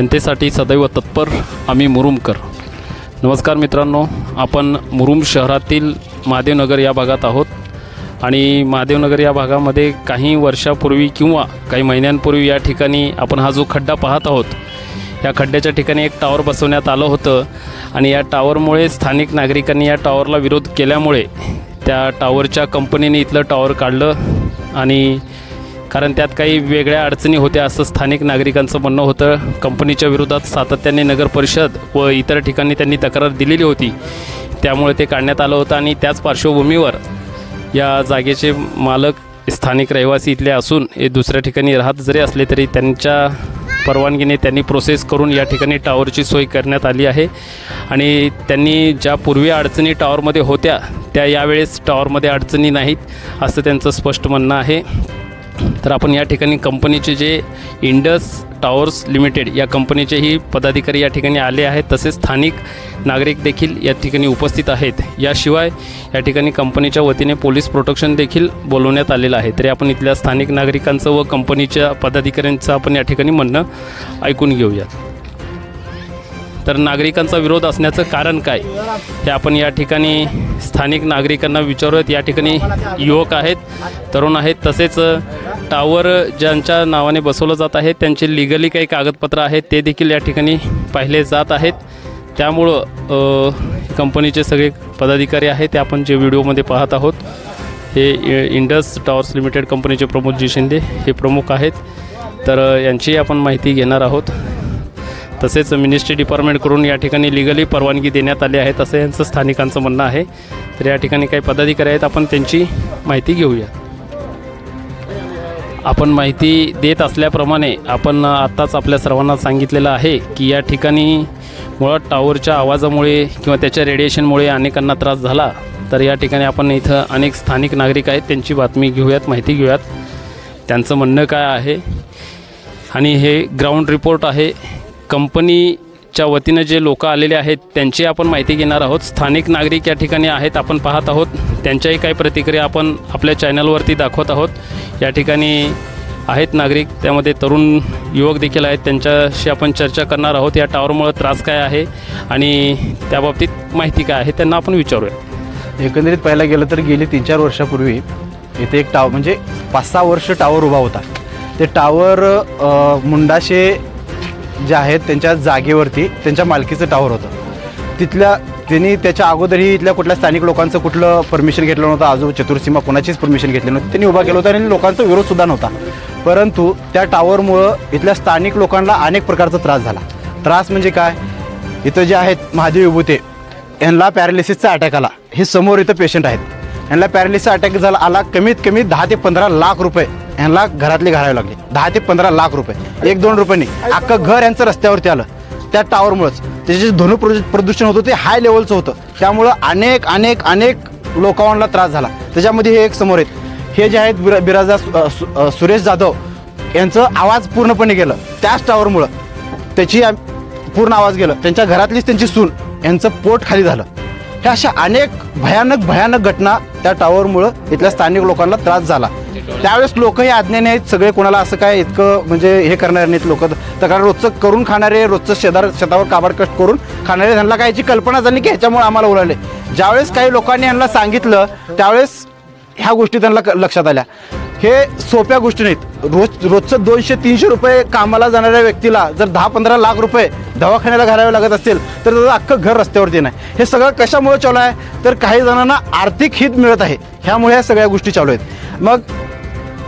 जनतेसाठी सदैव तत्पर आम्ही मुरुमकर. नमस्कार मित्रांनो आपण मुरुम शहरातील महादेवनगर या भागात आहोत. आणि महादेवनगर या भागामध्ये काही वर्षापूर्वी किंवा काही महिन्यांपूर्वी या ठिकाणी आपण हा जो खड्डा पाहत आहोत या खड्ड्याच्या ठिकाणी एक टावर बसवण्यात आलं होतं. आणि या टावरमुळे स्थानिक नागरिकांनी या टावरला विरोध केल्यामुळे त्या टावरच्या कंपनीने इथलं टावर काढलं. आणि कारण त्यात काही वेगळ्या अडचणी होत्या असं स्थानिक नागरिकांचं म्हणणं होतं. कंपनीच्या विरोधात सातत्याने नगर परिषद व इतर ठिकाणी त्यांनी तक्रार दिलेली होती. त्यामुळे ते काढण्यात आलं होतं आणि त्याच पार्श्वभूमीवर या जागेचे मालक स्थानिक रहिवासी इथले असून हे दुसऱ्या ठिकाणी राहत जरी असले तरी त्यांच्या परवानगीने त्यांनी प्रोसेस करून या ठिकाणी टावरची सोय करण्यात आली आहे. आणि त्यांनी ज्या पूर्वी अडचणी टावरमध्ये होत्या त्या यावेळेस टावरमध्ये अडचणी नाहीत असं त्यांचं स्पष्ट म्हणणं आहे. तर आपण या ठिकाणी कंपनीचे जे इंडस टॉवर्स लिमिटेड या कंपनीचेही पदाधिकारी या ठिकाणी आले आहेत. तसेच स्थानिक नागरिक देखील या ठिकाणी उपस्थित आहेत. याशिवाय या ठिकाणी कंपनीच्या वतीने पोलीस प्रोटेक्शन देखील बोलवण्यात आलेलं आहे. तरी आपण इथल्या स्थानिक नागरिकांचं व कंपनीच्या पदाधिकाऱ्यांचं आपण या ठिकाणी म्हणणं ऐकून घेऊयात. तर नागरिकांचा विरोध असण्याचं कारण काय? हे आपण या ठिकाणी स्थानिक नागरिकांना विचारूयात. या ठिकाणी युवक आहेत तरुण आहेत. तसेच टावर ज्यांच्या नावाने बसवलं जात आहे त्यांचे लिगली काही कागदपत्र आहेत ते देखील या ठिकाणी पाहिले जात आहेत. त्यामुळं कंपनीचे सगळे पदाधिकारी आहेत ते आपण जे व्हिडिओमध्ये पाहत आहोत हे इंडस टॉवर्स लिमिटेड कंपनीचे प्रमोदजी शिंदे हे प्रमुख आहेत. तर यांची आपण माहिती घेणार आहोत. तसेच मिनिस्ट्री डिपार्टमेंटकडून या ठिकाणी लिगली परवानगी देण्यात आली आहे तसं यांचं स्थानिकांचं म्हणणं आहे. तर या ठिकाणी काही पदाधिकारी आहेत आपण त्यांची माहिती घेऊया. आपण माहिती देत असल्याप्रमाणे आपण आत्ताच आपल्या सर्वांना सांगितलेलं आहे की या ठिकाणी मुळात टावरच्या आवाजामुळे किंवा त्याच्या रेडिएशनमुळे अनेकांना त्रास झाला. तर या ठिकाणी आपण इथं अनेक स्थानिक नागरिक आहेत त्यांची बातमी घेऊयात माहिती घेऊयात. त्यांचं म्हणणं काय आहे? आणि हे ग्राउंड रिपोर्ट आहे कंपनीच्या वतीनं जे लोक आलेले आहेत त्यांची आपण माहिती घेणार आहोत. स्थानिक नागरिक या ठिकाणी आहेत आपण पाहत आहोत. त्यांच्याही काही प्रतिक्रिया आपण आपल्या चॅनलवरती दाखवत आहोत. या ठिकाणी आहेत नागरिक त्यामध्ये तरुण युवक देखील आहेत. त्यांच्याशी आपण चर्चा करणार आहोत. या टावरमुळं त्रास काय आहे आणि त्याबाबतीत माहिती काय आहे त्यांना आपण विचारूया. एकंदरीत पाहायला गेलं तर गेली तीन चार वर्षापूर्वी इथे एक टावर म्हणजे पाच सहा वर्ष टावर उभा होता. ते टावर मुंडाशे जे आहेत त्यांच्या जागेवरती त्यांच्या मालकीचं टावर होतं. तिथल्या त्यांनी त्याच्या अगोदरही इथल्या कुठल्या स्थानिक लोकांचं कुठलं परमिशन घेतलं नव्हतं आजू चतुर्सीमा कोणाचीच परमिशन घेतली नव्हती. त्यांनी उभा केलं होतं आणि लोकांचा विरोधसुद्धा नव्हता. परंतु त्या टावरमुळं इथल्या स्थानिक लोकांना अनेक प्रकारचा त्रास झाला. त्रास म्हणजे काय? इथं जे आहेत महादेव विभूते यांना पॅरालिसिसचा अटॅक आला. हे समोर इथं पेशंट आहेत. यांना पॅरालिसिसचा अटॅक झाला आला कमीत कमी दहा ते पंधरा लाख रुपये. यांना घरातले घालावे लागले. दहा ते पंधरा लाख रुपये. एक दोन रुपये नाही. अख्खं घर यांचं रस्त्यावरती आलं. त्या टावरमुळंच त्याचे जे धनु प्रदू प्रदूषण होतं ते हाय लेवलचं होतं. त्यामुळं अनेक अनेक अनेक लोकांना त्रास झाला. त्याच्यामध्ये हे एक समोर आहेत. हे जे आहेत बिरा बिराजा सु- सुरेश जाधव यांचं आवाज पूर्णपणे गेलं. त्याच टावरमुळं त्याची पूर्ण आवाज गेलं. त्यांच्या घरातलीच त्यांची सून यांचं पोट खाली झालं. ह्या अशा अनेक भयानक भयानक घटना त्या टावरमुळं इथल्या स्थानिक लोकांना त्रास झाला. त्यावेळेस लोक हे अज्ञानी आहेत सगळे कोणाला असं काय इतकं म्हणजे हे करणार नाहीत लोक. तर कारण रोजचं करून खाणारे रोजचं शेदार शेतावर काबाड कष्ट करून खाणारे त्यांना काय याची कल्पना झाली की ह्याच्यामुळे आम्हाला उलाले ज्यावेळेस काही लोकांनी यांना सांगितलं त्यावेळेस ह्या गोष्टी त्यांना क- लक्षात आल्या. हे सोप्या गोष्टी नाहीत. रोज रोजचं दोनशे तीनशे रुपये कामाला जाणाऱ्या व्यक्तीला जर दहा पंधरा लाख रुपये दवाखान्याला घालावे लागत असतील तर त्याचं अख्खं घर रस्त्यावरती नाही हे सगळं कशामुळे चालू आहे? तर काही जणांना आर्थिक हित मिळत आहे. ह्यामुळे ह्या सगळ्या गोष्टी चालू आहेत. मग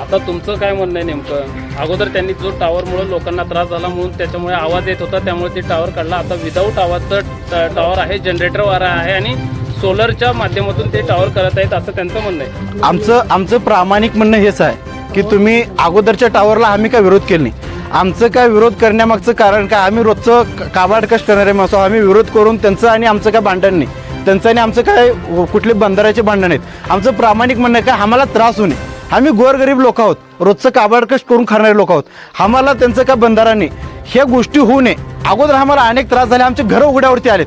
आता तुमचं काय म्हणणं आहे नेमकं? अगोदर त्यांनी जो टावरमुळे लोकांना त्रास झाला म्हणून त्याच्यामुळे आवाज येत होता त्यामुळे ते टावर काढला. आता विदाऊट आवाजचं टावर आहे जनरेटर वारा आहे आणि सोलरच्या माध्यमातून ते टॉवर करत आहेत असं त्यांचं म्हणणं आहे. आमचं आमचं प्रामाणिक म्हणणं हेच आहे की तुम्ही अगोदरच्या टावरला आम्ही काय विरोध केला नाही. आमचं काय विरोध करण्यामागचं कारण काय? आम्ही रोजचं काबाडकश करणारे माणसं आम्ही विरोध करून त्यांचं आणि आमचं काय भांडण नाही. त्यांचं आणि आमचं काय कुठले बंधाऱ्याचे भांडण आहेत? आमचं प्रामाणिक म्हणणं आहे काय? आम्हाला त्रास होऊ नये. आम्ही गोरगरीब लोक आहोत. रोजचं काबाडकश करून खाणारे लोक आहोत. आम्हाला त्यांचं काय बंधारा नाही. ह्या गोष्टी होऊ नये. अगोदर आम्हाला अनेक त्रास झाले. आमचे घरं उघड्यावरती आलेत.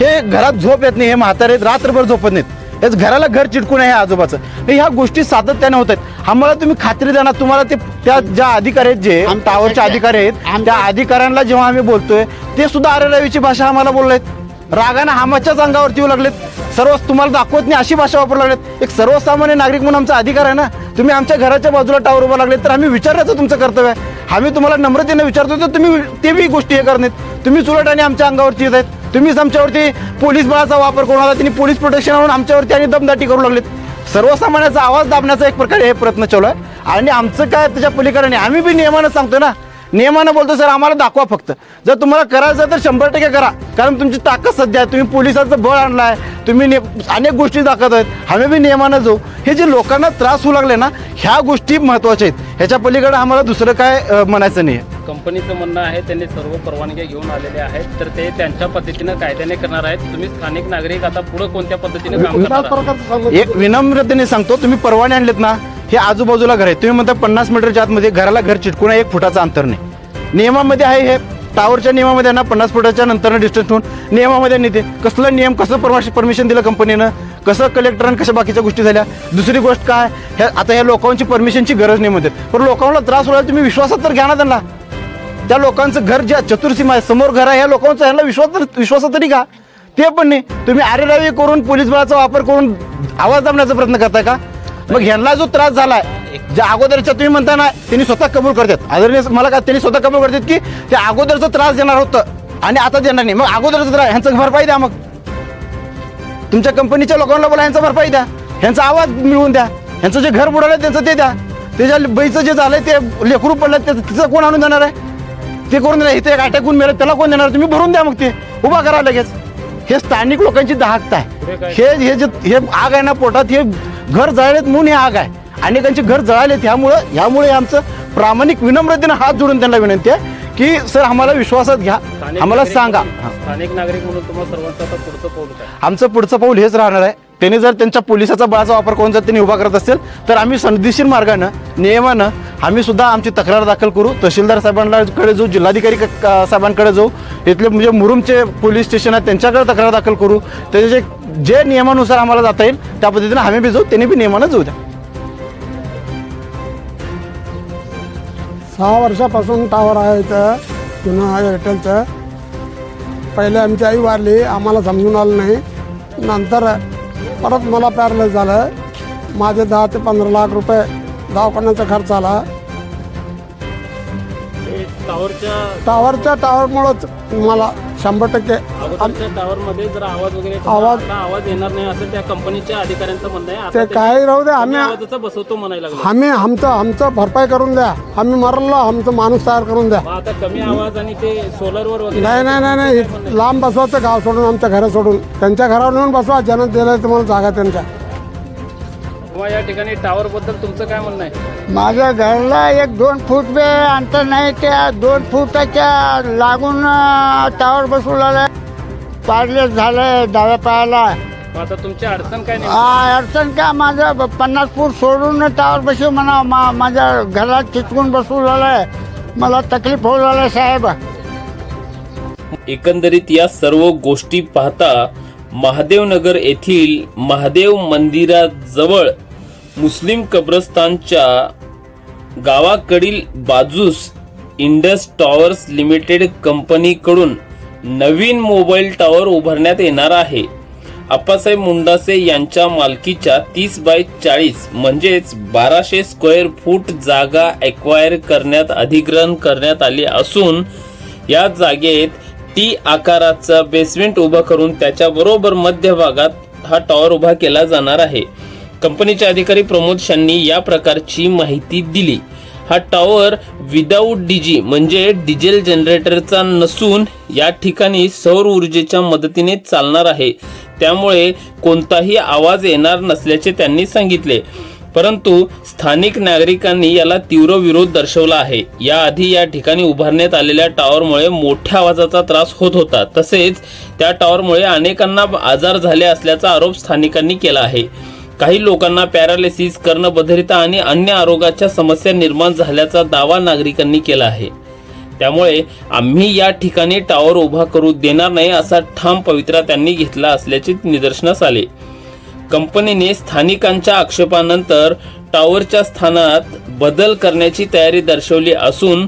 हे घरात झोप येत नाही हे म्हातारे रात्रभर झोपत नाहीत. याच घराला घर चिटकून आहे आजोबाचं. ह्या गोष्टी सातत्याने होत आहेत. आम्हाला तुम्ही खात्री द्या ना तुम्हाला ते त्या ज्या अधिकारी आहेत जे आमच्या- टावरचे अधिकारी आहेत त्या अधिकाऱ्यांना जेव्हा आम्ही बोलतोय ते सुद्धा आरेरावीची भाषा आम्हाला बोललेत. रागानं हामाच्याच अंगावरती येऊ लागलेत. सर्व तुम्हाला दाखवत नाही अशी भाषा वापरू लागलेत. एक सर्वसामान्य नागरिक म्हणून आमचा अधिकार आहे ना तुम्ही आमच्या घराच्या बाजूला टावर उभा लागले तर आम्ही विचारण्याचं तुमचं कर्तव्य आहे. आम्ही तुम्हाला नम्रतेने विचारतो तर तुम्ही ते बी गोष्टी हे करण्यात तुम्ही चुलट आणि आमच्या अंगावरती येत आहेत. तुम्हीच आमच्यावरती पोलीस बळाचा वापर करून आला त्यांनी पोलीस प्रोटेक्शन आणून आमच्यावरती आणि दमदाटी करू लागलेत. सर्वसामान्याचा आवाज दाबण्याचा एक प्रकारे हे प्रयत्न चालू आहे. आणि आमचं काय त्याच्या पलीकडे नाही आम्ही बी नियमानं सांगतो ना. नियमानं बोलतो सर आम्हाला दाखवा फक्त. जर तुम्हाला करायचं तर शंभर टक्के करा. कारण तुमची ताकद सध्या आहे. तुम्ही पोलिसाचं बळ आणलं आहे तुम्ही ने अनेक गोष्टी दाखवत आहेत. आम्ही बी नियमानं जाऊ. हे जे लोकांना त्रास होऊ लागले ना ह्या गोष्टी महत्त्वाच्या आहेत. ह्याच्या पलीकडे आम्हाला दुसरं काय म्हणायचं नाही आहे कंपनीचं म्हणणं आहे त्यांनी सर्व परवानग्या घेऊन आलेले आहेत. तर ते त्यांच्या पद्धतीनं कायद्याने करणार आहेत. तुम्ही स्थानिक नागरिक आता पुढे कोणत्या पद्धतीने काम करणार? एक विनम्रतेने सांगतो तुम्ही परवाने आणलेत ना हे आजूबाजूला घर आहे तुम्ही म्हणता पन्नास मीटरच्या आतमध्ये घराला घर चिटकून एक फुटाचं अंतर नाही. नियमामध्ये आहे हे टावरच्या नियमामध्ये आहे ना पन्नास फुटाच्या नंतर डिस्टन्स ठेवून नियमामध्ये नाही ते कसलं नियम कसं परमिशन परमिशन दिलं कंपनीनं? कसं कलेक्टरांनी कशा बाकीच्या गोष्टी झाल्या? दुसरी गोष्ट काय ह्या आता ह्या लोकांची परमिशनची गरज नाही म्हणतात. पण लोकांना त्रास होईल तुम्ही विश्वासात तर घ्या ना त्यांना. त्या लोकांचं घर ज्या चतुर्सीमा आहे समोर घर आहे ह्या लोकांचा ह्याला विश्वास तर तरी का? ते पण नाही. तुम्ही आरेरावी करून पोलीस बळाचा वापर करून आवाज दाबण्याचा प्रयत्न करताय का? मग ह्यांना जो त्रास झालाय ज्या अगोदरच्या तुम्ही म्हणता ना त्यांनी स्वतः कबूल करतात. आदरणीय मला का त्यांनी स्वतः कबूल करतात की ते अगोदरचा त्रास देणार होतं आणि आता देणार नाही. मग अगोदरचा त्रास ह्यांचं भरपाई द्या मग. तुमच्या कंपनीच्या लोकांना बोला ह्यांचा भरपाई द्या. ह्यांचा आवाज मिळवून द्या. ह्यांचं जे घर बुडालं त्यांचं ते द्या. त्याच्या बैचं जे झालंय ते लेकरू पडलं त्याचं तिचं कोण आणून देणार आहे? ते करून देणार? इथे एक अटॅक होऊन मेलं त्याला कोण देणार? तुम्ही भरून द्या मग ते. उभा करा लगेच. हे स्थानिक लोकांची दाहकता काय? आहे हे हे जे हे आग आहे ना पोटात हे घर जळलेत म्हणून हे आग आहे. अनेकांचे घर जळालेत ह्यामुळं ह्यामुळे आमचं प्रामाणिक विनम्रतेनं हात जोडून त्यांना विनंती आहे की सर आम्हाला विश्वासात घ्या. आम्हाला सांगा. स्थानिक नागरिक म्हणून तुम्हाला सर्वांचं पुढचं पाऊल काय? आमचं पुढचं पाऊल हेच राहणार आहे. त्यांनी जर त्यांच्या पोलिसाचा बळाचा वापर करून जर त्यांनी उभा करत असेल तर आम्ही संदेशीर मार्गानं नियमानं आम्ही सुद्धा आमची तक्रार दाखल करू. तहसीलदार साहेबांकडे जाऊ जिल्हाधिकारी क- साहेबांकडे जाऊ. इथले म्हणजे मुरुमचे पोलीस स्टेशन आहेत त्यांच्याकडे तक्रार दाखल करू. त्याचे जे जे नियमानुसार आम्हाला जाता येईल त्या पद्धतीने आम्ही बी जाऊ त्यांनी बी नियमानं जाऊ द्या. सहा वर्षापासून टावर आहे इथं पुन्हा एअरटेलचं पहिले आमची आई वारली आम्हाला समजून आलं नाही. नंतर परत मला पॅरलाइज झालं. माझे दहा ते पंधरा लाख रुपये दवाखान्याचा खर्च आला. टॉवरच्या टावरच्या टावरमुळंच मला शंभर टक्के. अगोदरच्या जर आवाज वगैरे आवाज- आवाज येणार नाही असं त्या कंपनीच्या अधिकाऱ्यांचं म्हणणं आहे. आता ते काही राहू दे आम्ही आवाजाचा बसवतो म्हणायला लागले. आम्ही आमचं आमचं भरपाई करून द्या. आम्ही मरलो आमचं माणूस तयार करून द्या. मग आता कमी आवाज आणि ते सोलरवर वगैरे नाही नाही नाही नाही. लांब बसवायचं गाव सोडून आमच्या घरा सोडून. त्यांच्या घरावर नेऊन बसवा ज्यानं दिलं तुम्हाला जागा त्यांच्या. या ठिकाणी टॉवर बद्दल तुमचं काय म्हणणं आहे? माझ्या घरला एक दोन फूट बे अंतर नाही त्या दोन फुटाच्या लागून टावर बसवलेलं पाडले झालं डाव्या पायाला. मग आता तुमची अडचण काय नाही आ, अडचण का माझं? ब- पन्नास फूट सोडून टावर बसव म्हणा मा माझ्या घरात चिटकून बसवलेलं आहे मला तकलीफ होऊ लागलं साहेब. एकंदरीत या सर्व गोष्टी पाहता महादेवनगर येथील महादेव मंदिराजवळ मुस्लिम कब्रस्तानच्या गावाकडील बाजूस इंडस टॉवर्स लिमिटेड कंपनीकडून नवीन मोबाईल टॉवर उभारण्यात येणार आहे. आप्पासाहेब मुंडासे यांच्या मालकीच्या तीस बाय चाळीस म्हणजेच बाराशे स्क्वेअर फूट जागा एक्वायर करण्यात अधिग्रहण करण्यात आली असून या जागेत टी आकाराचा बेसमेंट उभा करून त्याच्याबरोबर मध्यभागात हा टॉवर उभा केला जाणार आहे. कंपनीचे अधिकारी प्रमोद शांनी या प्रकारची माहिती दिली. हा टॉवर विदाऊट डीजी म्हणजे डिझेल जनरेटरचा नसून या ठिकाणी सौर ऊर्जेच्या मदतीने चालणार आहे. त्यामुळे कोणताही आवाज येणार नसल्याचे त्यांनी सांगितले. परंतु स्थानिक नागरिकांनी याला तीव्र विरोध दर्शवला आहे. याआधी या ठिकाणी उभारण्यात आलेल्या टॉवरमुळे मोठ्या आवाजाचा त्रास होत होता. तसेच त्या टॉवरमुळे अनेकांना आजार झाले असल्याचा आरोप स्थानिकांनी केला आहे. काही लोकांना पॅरालिसिस कर्णबधिरता आणि अन्य आरोग्याच्या समस्या निर्माण झाल्याचा दावा नागरिकांनी केला आहे. त्यामुळे आम्ही या ठिकाणी टॉवर उभा करू देणार नाही असा ठाम पवित्रा त्यांनी घेतला असल्याचे निदर्शनास आले. कंपनीने स्थानिकांच्या आक्षेपानंतर टॉवरच्या स्थानात बदल करण्याची तयारी दर्शवली असून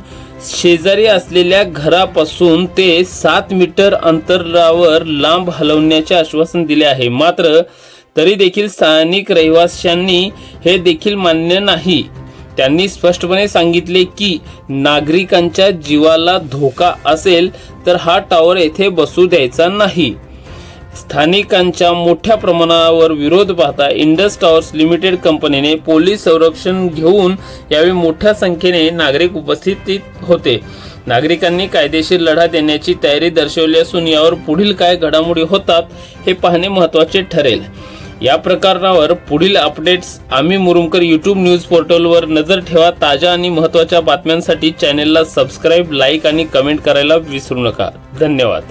शेजारी असलेल्या घरापासून ते सात मीटर अंतरावर लांब हलवण्याचे आश्वासन दिले आहे. मात्र तरी देखील स्थानिक रहिवाशांनी हे देखील मान्य नाही. त्यांनी स्पष्टपणे सांगितले की नागरिकांच्या जीवाला धोका असेल तर हा टॉवर येथे बसू द्यायचा नाही. स्थानिकांच्या मोठ्या प्रमाणावर विरोध पाहता इंडस टॉवर्स लिमिटेड कंपनीने पोलीस संरक्षण घेऊन यावेळी मोठ्या संख्येने नागरिक उपस्थित होते. नागरिकांनी कायदेशीर लढा देण्याची तयारी दर्शवली असून यावर पुढील काय घडामोडी होतात हे पाहणे महत्त्वाचे ठरेल. या प्रकरणावर पुढील अपडेट्स आम्ही मुरुमकर यूट्यूब न्यूज पोर्टलवर नजर ठेवा. ताज्या आणि महत्त्वाच्या बातम्यांसाठी चॅनेलला सबस्क्राईब लाईक आणि कमेंट करायला विसरू नका. धन्यवाद.